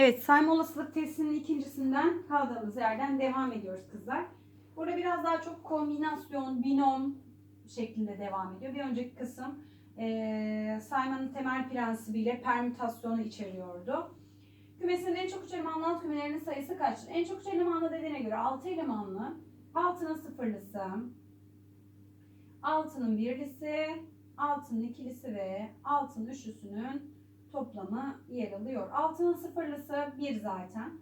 Evet sayma olasılık testinin ikincisinden kaldığımız yerden devam ediyoruz kızlar. Burada biraz daha çok kombinasyon, binom şeklinde devam ediyor. Bir önceki kısım eee saymanın temel prensibiyle permütasyonu içeriyordu. Kümesinin en çok üç elemanlı kümelerinin sayısı kaçtır? En çok üç elemanlı dediğine göre 6 elemanlı, 6'nın sıfırlısı, 6'nın birlisi, 6'nın ikilisi ve 6'nın üçlüsünün toplamı yer alıyor. 6'nın sıfırlısı 1 zaten.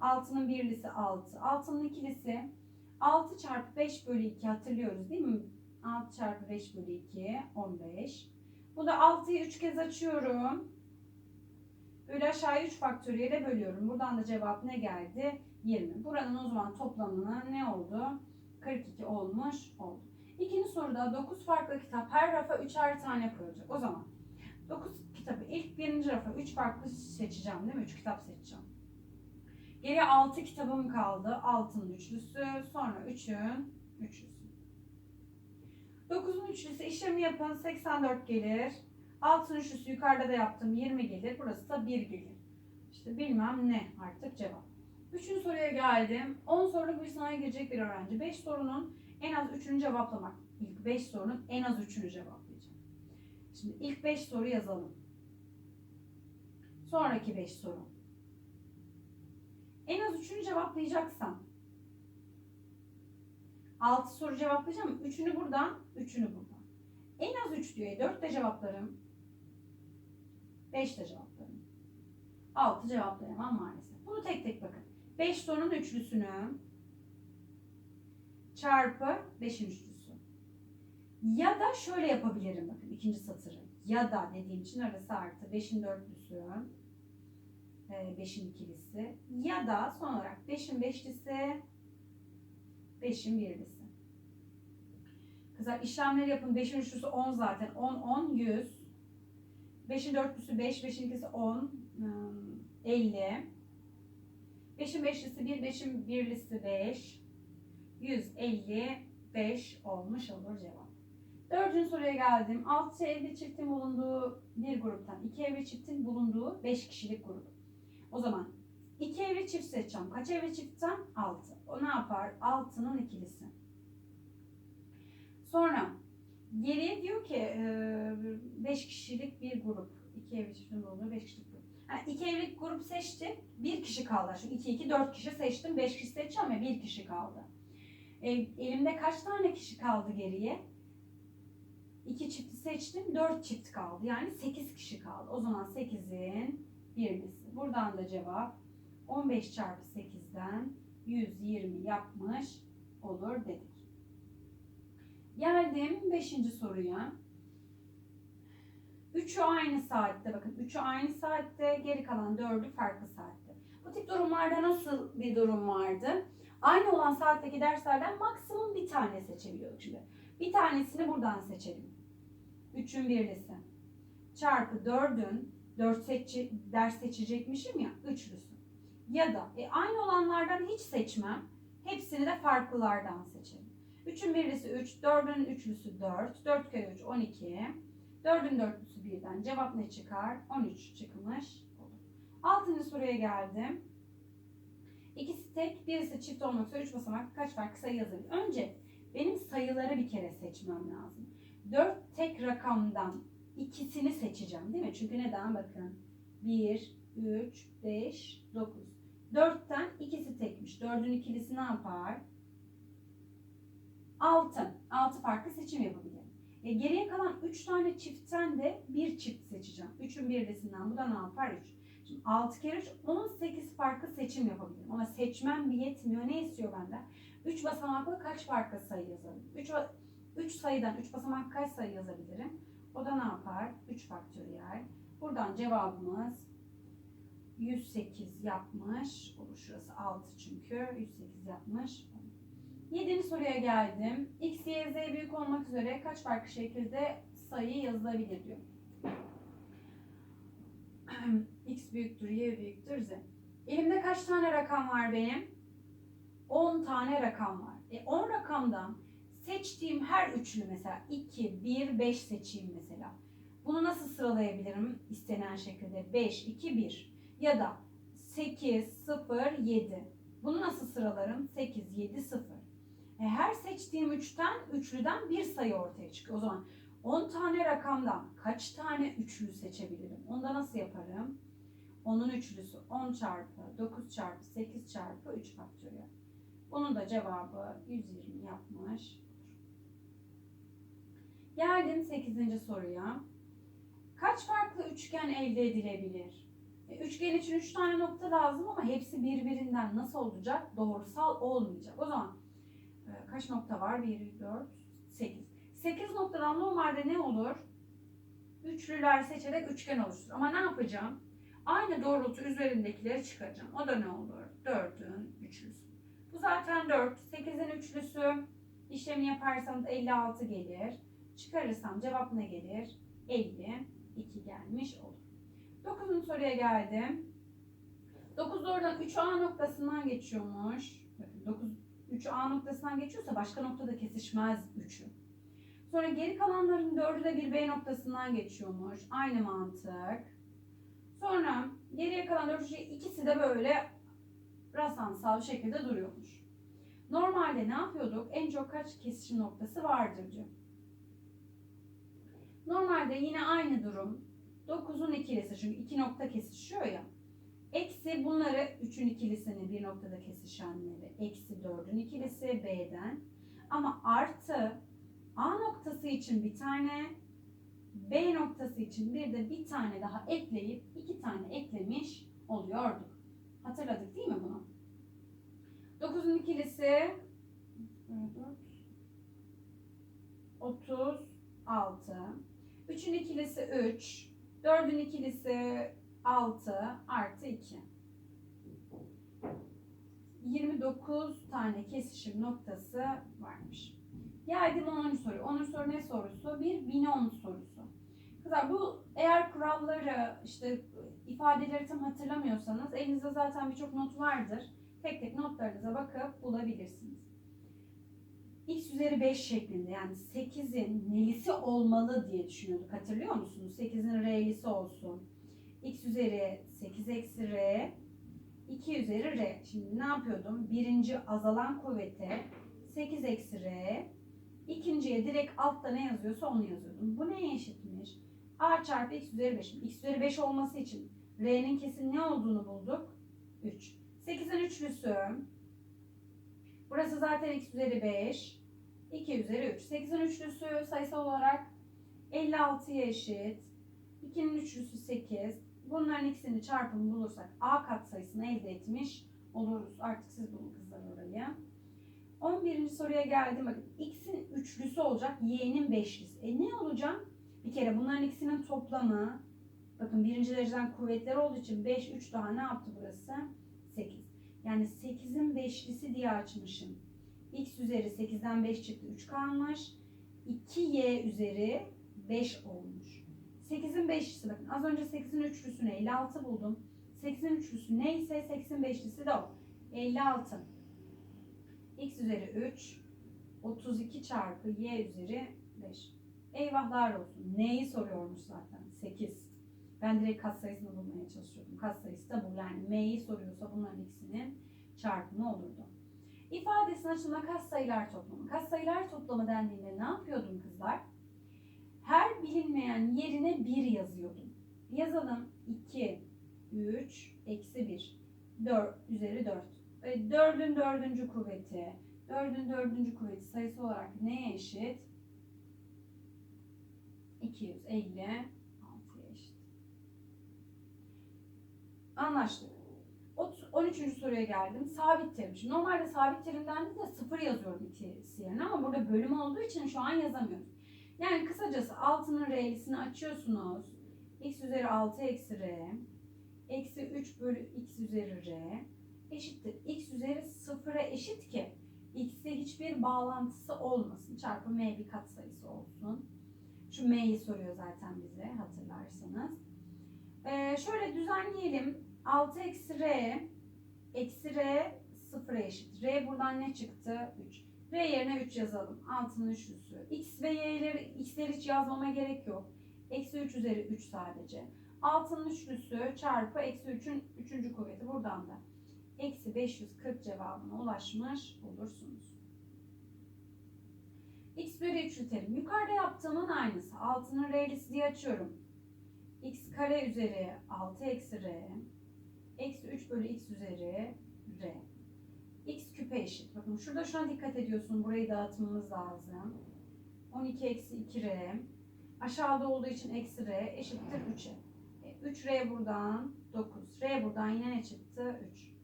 6'nın birlisi 6. 6'nın ikilisi 6 çarpı 5 bölü 2 hatırlıyoruz değil mi? 6 çarpı 5 bölü 2 15. Bu da 6'yı 3 kez açıyorum. Böyle aşağıya 3 faktöriyele bölüyorum. Buradan da cevap ne geldi? 20. Buranın o zaman toplamına ne oldu? 42 olmuş oldu. İkinci soruda 9 farklı kitap her rafa 3'er tane koyacak. O zaman 9 kitabı ilk birinci rafa 3 farklı seçeceğim değil mi? 3 kitap seçeceğim. Geriye 6 kitabım kaldı. 6'nın üçlüsü, sonra 3'ün üçlüsü. 9'un üçlüsü işlemi yapın 84 gelir. 6'nın üçlüsü yukarıda da yaptım 20 gelir. Burası da 1 gelir. İşte bilmem ne artık cevap. Üçüncü soruya geldim. 10 soruluk bir sınava girecek bir öğrenci. 5 sorunun en az 3'ünü cevaplamak. İlk 5 sorunun en az 3'ünü cevaplayacak. Şimdi ilk 5 soru yazalım. Sonraki 5 soru. En az 3'ünü cevaplayacaksam 6 soru cevaplayacağım. 3'ünü buradan, 3'ünü buradan. En az 3 diyor. 4 de cevaplarım. 5 de cevaplarım. 6 cevaplayamam maalesef. Bunu tek tek bakın. 5 sorunun üçlüsünü çarpı 5'in üçlüsü. Ya da şöyle yapabilirim bakın ikinci satırı. Ya da dediğim için arası artı 5'in dörtlüsü, 5'in ikilisi ya da son olarak 5'in beşlisi, 5'in birlisi. Kızlar işlemleri yapın. 5'in üçlüsü 10 zaten. 10, 10, 100. 5'in dörtlüsü 5, 5'in ikisi 10, 50. 5'in beşlisi 1, 5'in birlisi 5. 155 olmuş olur cevap. Dördüncü soruya geldim. 6 evli çiftin bulunduğu bir gruptan 2 evli çiftin bulunduğu 5 kişilik grup. O zaman 2 evli çift seçeceğim. Kaç evli çiftten? 6. O ne yapar? 6'nın ikilisi. Sonra geriye diyor ki 5 kişilik bir grup. 2 evli çiftin bulunduğu 5 kişilik grup. Yani 2 evlilik grup seçtik. 1 kişi kaldı. Şimdi 2 2 4 kişi seçtim. 5 kişi seçeceğim ya 1 kişi kaldı. E, elimde kaç tane kişi kaldı geriye? 2 çifti seçtim. 4 çift kaldı. Yani 8 kişi kaldı. O zaman 8'in birlisi. Buradan da cevap 15 çarpı 8'den 120 yapmış olur dedik. Geldim 5. soruya. Üçü aynı saatte bakın. Üçü aynı saatte geri kalan dördü farklı saatte. Bu tip durumlarda nasıl bir durum vardı? Aynı olan saatteki derslerden maksimum bir tane seçebiliyorduk şimdi. Bir tanesini buradan seçelim. Üçün birlisi. Çarpı 4'ün 4 seçi, ders seçecekmişim ya üçlüsü. Ya da e, aynı olanlardan hiç seçmem. Hepsini de farklılardan seçelim. 3'ün birlisi 3, 4'ün üçlüsü 4, 4 kere 3 12, 4'ün dörtlüsü birden. Cevap ne çıkar? 13 çıkmış olur. Altıncı soruya geldim. İkisi tek, birisi çift olmak üzere 3 basamak kaç farklı sayı yazabilir? Önce benim sayıları bir kere seçmem lazım. 4 tek rakamdan ikisini seçeceğim değil mi? Çünkü neden? Bakın. 1, 3, 5, 9. 4'ten ikisi tekmiş. 4'ün ikilisi ne yapar? 6. 6 farklı seçim yapabilirim. E, geriye kalan 3 tane çiftten de bir çift seçeceğim. 3'ün birlisinden bu da ne yapar? 3. Şimdi 6 kere 3 18 farklı seçim yapabilirim. Ama seçmem bir yetmiyor. Ne istiyor benden? 3 basamaklı kaç farklı sayı yazabilirim? 3, 3 sayıdan 3 basamak kaç sayı yazabilirim? O da ne yapar? 3 faktöriyel. Buradan cevabımız 108 yapmış. Olur şurası 6 çünkü. 108 yapmış. 7. soruya geldim. X, Y, Z büyük olmak üzere kaç farklı şekilde sayı yazılabilir diyor. X büyüktür, Y büyüktür, Z. Elimde kaç tane rakam var benim? 10 tane rakam var. E 10 rakamdan seçtiğim her üçlü mesela 2, 1, 5 seçeyim mesela. Bunu nasıl sıralayabilirim istenen şekilde? 5, 2, 1. Ya da 8, 0, 7. Bunu nasıl sıralarım? 8, 7, 0. E her seçtiğim üçten, üçlüden bir sayı ortaya çıkıyor. O zaman 10 tane rakamdan kaç tane üçlü seçebilirim? Onu da nasıl yaparım? 10'un üçlüsü 10 çarpı 9 çarpı 8 çarpı 3 faktöriyel. Bunun da cevabı 120 yapmış. Geldim 8. soruya. Kaç farklı üçgen elde edilebilir? E, Üçgen için 3 tane nokta lazım ama hepsi birbirinden nasıl olacak? Doğrusal olmayacak. O zaman e, kaç nokta var? 1, 4, 8. 8 noktadan normalde ne olur? Üçlüler seçerek üçgen oluşturur. Ama ne yapacağım? Aynı doğrultu üzerindekileri çıkaracağım. O da ne olur? 4'ün üçlüsü. Bu zaten 4. 8'in üçlüsü. İşlemi yaparsanız 56 gelir. Çıkarırsam cevap ne gelir? 52 gelmiş olur. 9. soruya geldim. 9 oradan 3A noktasından geçiyormuş. Bakın 9 3A noktasından geçiyorsa başka noktada kesişmez 3'ü. Sonra geri kalanların 4'ü de bir B noktasından geçiyormuş. Aynı mantık. Sonra geriye kalan 4 ikisi de böyle rastlantısal bir şekilde duruyormuş. Normalde ne yapıyorduk? En çok kaç kesişim noktası vardır diyor. Normalde yine aynı durum. 9'un ikilisi çünkü iki nokta kesişiyor ya. Eksi bunları 3'ün ikilisini bir noktada kesişenleri. Eksi 4'ün ikilisi B'den. Ama artı A noktası için bir tane, B noktası için bir de bir tane daha ekleyip iki tane eklemiş oluyorduk. Hatırladık değil mi bunu? 9'un ikilisi 36. 3'ün ikilisi 3. 4'ün ikilisi 6 artı 2. 29 tane kesişim noktası varmış. Geldim 10. soru. 10. soru ne sorusu? Bir binom sorusu. Kızlar bu eğer kuralları işte ifadeleri tam hatırlamıyorsanız elinizde zaten birçok not vardır. Tek tek notlarınıza bakıp bulabilirsiniz. X üzeri 5 şeklinde yani 8'in nelisi olmalı diye düşünüyorduk. Hatırlıyor musunuz? 8'in R'lisi olsun. X üzeri 8 eksi R 2 üzeri R. Şimdi ne yapıyordum? Birinci azalan kuvvete 8 eksi R İkinciye direkt altta ne yazıyorsa onu yazıyordum. Bu neye eşitmiş? A çarpı x üzeri 5. X üzeri 5 olması için R'nin kesin ne olduğunu bulduk? 3. 8'in üçlüsü. Burası zaten x üzeri 5. 2 üzeri 3. 8'in üçlüsü sayısal olarak 56'ya eşit. 2'nin üçlüsü 8. Bunların ikisini çarpımı bulursak A katsayısını elde etmiş oluruz. Artık siz bulun kızlar orayı. 11. soruya geldim. Bakın x'in üçlüsü olacak, y'nin beşlisi. E ne olacak? Bir kere bunların ikisinin toplamı bakın birinci dereceden kuvvetleri olduğu için 5, 3 daha ne yaptı burası? 8. Yani 8'in beşlisi diye açmışım. X üzeri 8'den 5 çıktı 3 kalmış. 2y üzeri 5 olmuş. 8'in beşlisi bakın az önce 8'in üçlüsünü 56 buldum. 8'in üçlüsü neyse 8'in beşlisi de o. 56 x üzeri 3 32 çarpı y üzeri 5. Eyvahlar olsun. Neyi soruyormuş zaten? 8. Ben direkt katsayısını bulmaya çalışıyordum. Katsayısı da bu. Yani m'yi soruyorsa bunların ikisinin çarpımı olurdu. İfadesinin açılımına katsayılar toplamı. Katsayılar toplamı dendiğinde ne yapıyordum kızlar? Her bilinmeyen yerine 1 yazıyordum. Yazalım 2, 3, eksi 1. 4 üzeri 4. E, dördün dördüncü kuvveti. Dördün dördüncü kuvveti sayısı olarak neye eşit? 256'ya eşit. Anlaştık. Ot- 13. soruya geldim. Sabit terim. Şimdi normalde sabit terimden de sıfır yazıyorum ikisi yerine ama burada bölüm olduğu için şu an yazamıyoruz. Yani kısacası altının R'lisini açıyorsunuz. x üzeri 6 eksi R. Eksi 3 bölü x üzeri R eşittir. X üzeri sıfıra eşit ki x'e hiçbir bağlantısı olmasın. Çarpı m bir katsayısı olsun. Şu m'yi soruyor zaten bize hatırlarsanız. Ee, şöyle düzenleyelim. 6 eksi r eksi r sıfıra eşit. R buradan ne çıktı? 3. R yerine 3 yazalım. 6'nın üçlüsü. X ve y'leri, x'leri hiç yazmama gerek yok. Eksi 3 üzeri 3 sadece. Altının üçlüsü çarpı eksi 3'ün üçüncü kuvveti. Buradan da eksi 540 cevabına ulaşmış olursunuz. x bölü 3'lü terim. Yukarıda yaptığımın aynısı. Altının r'lisi diye açıyorum. x kare üzeri 6 eksi r eksi 3 bölü x üzeri r. x küpe eşit. Bakın şurada şuna dikkat ediyorsun. Burayı dağıtmamız lazım. 12 eksi 2r. Aşağıda olduğu için eksi r eşittir 3'e. E, 3r buradan 9. r buradan yine ne çıktı? 3.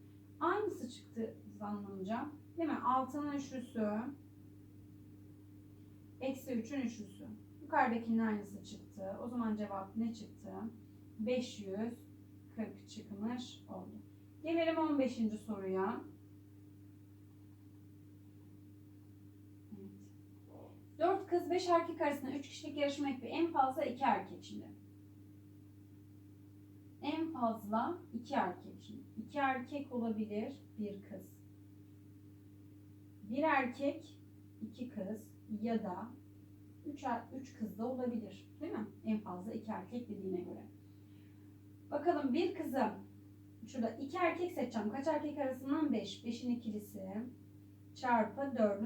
Aynısı çıktı zannımca. Değil mi? 6'nın üçlüsü. Eksi 3'ün üçlüsü. Yukarıdakinin aynısı çıktı. O zaman cevap ne çıktı? 540 çıkmış oldu. Gelelim 15. soruya. Evet. 4 kız 5 erkek arasında 3 kişilik yarışma yapıyor. En fazla 2 erkek şimdi. En fazla 2 erkek şimdi. 2 erkek olabilir, bir kız. Bir erkek, iki kız ya da 3 üç kız da olabilir. Değil mi? En fazla 2 erkek dediğine göre. Bakalım bir kızı şurada 2 erkek seçeceğim. Kaç erkek arasından 5? 5'in ikilisi çarpı 4'ün